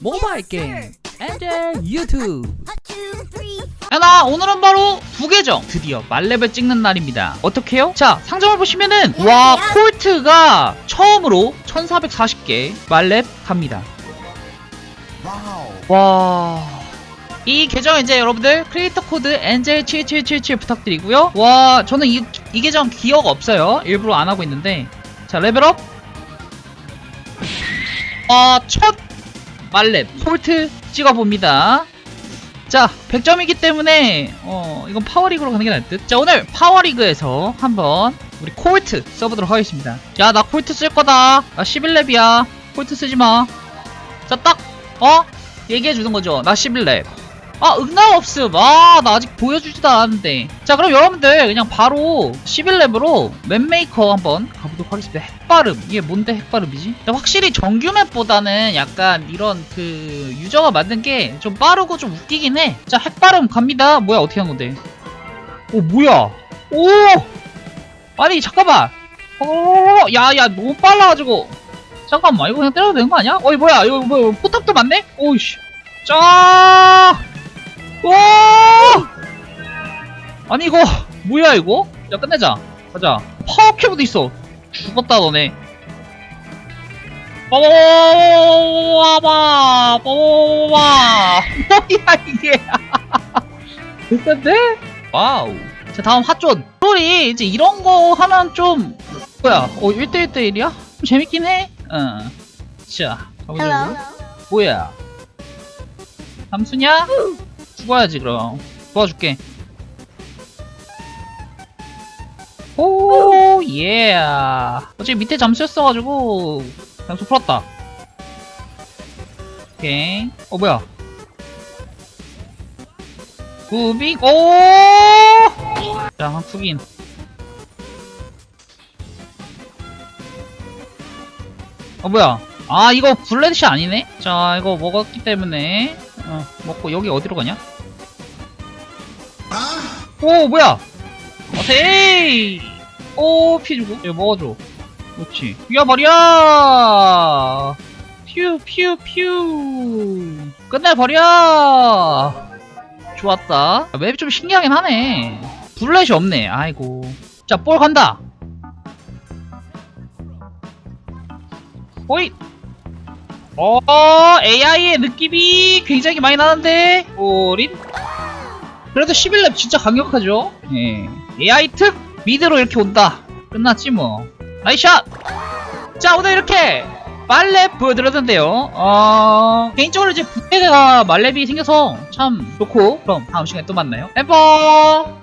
모바일 게임. 엔젤 유튜브. 야나 오늘은 바로 부계정. 드디어 말렙을 찍는 날입니다. 어떻게요? 자 상점을 보시면은 와 콜트가 처음으로 1440개 말렙 갑니다. 와... 이 계정 이제 여러분들 크리에이터 코드 엔젤 7777 부탁드리고요. 와 저는 이, 이 계정 기억 없어요. 일부러 안 하고 있는데. 자 레벨업. 아, 첫 말렙 콜트 찍어봅니다 자 100점이기 때문에 어 이건 파워리그로 가는 게 나을 듯. 자 오늘 파워리그에서 한번 우리 콜트 써보도록 하겠습니다. 야 나 콜트 쓸 거다. 나 11렙이야. 콜트 쓰지 마. 자딱 어? 얘기해 주는 거죠. 나 11렙. 아 응나 없음. 아나 아직 보여주지도 않았는데. 자 그럼 여러분들 그냥 바로 11렙으로 맵메이커 한번 가보도록 하겠습니다. 핵발음 이게 뭔데 핵발음이지? 확실히 정규 맵보다는 약간 이런 그 유저가 만든 게 좀 빠르고 좀 웃기긴 해. 자 핵발음 갑니다. 뭐야 어떻게 한 건데? 오 뭐야? 오 아니 잠깐만. 어 야야 너무 빨라가지고 잠깐만 이거 그냥 때려도 되는 거 아니야? 어이 뭐야 이거 뭐 포탑도 맞네? 오이씨 짜 와! 아니 이거 뭐야 이거? 야 끝내자. 가자. 파워 큐브도 있어. 죽었다 너네. 빠바바바바바 빠바바바바 뭐야 이게? 됐던데? 와우. 자 다음 핫존. 소리 이제 이런 거 하면 좀 뭐야? 어 1대1 대1이야? 좀 재밌긴 해. 응. 자 가보자고. 뭐야? 잠수냐? 죽어야지 그럼. 도와줄게. 오 예. 어차피 밑에 잠수였어가지고 잠수 풀었다. 오케이. 어 뭐야? 구빙 오 자 한국인 어 뭐야? 아 이거 블랙시 아니네? 자 이거 먹었기 때문에. 어 먹고 여기 어디로 가냐 오 뭐야? 어세이! 오 피해주고. 이거 먹어줘. 그렇지. 죽여버려! 퓨퓨퓨 끝내버려! 좋았다. 맵이 좀 신기하긴 하네. 블렛이 없네. 아이고. 자 볼 간다. 호잇 어 AI의 느낌이 굉장히 많이 나는데? 오린 그래도 11렙 진짜 강력하죠? 예. AI 특? 미드로 이렇게 온다. 끝났지 뭐. 나이샷! 자 오늘 이렇게 말렙 보여드렸는데요. 어 개인적으로 이제 부대가 말렙이 생겨서 참 좋고 그럼 다음 시간에 또 만나요. 엠버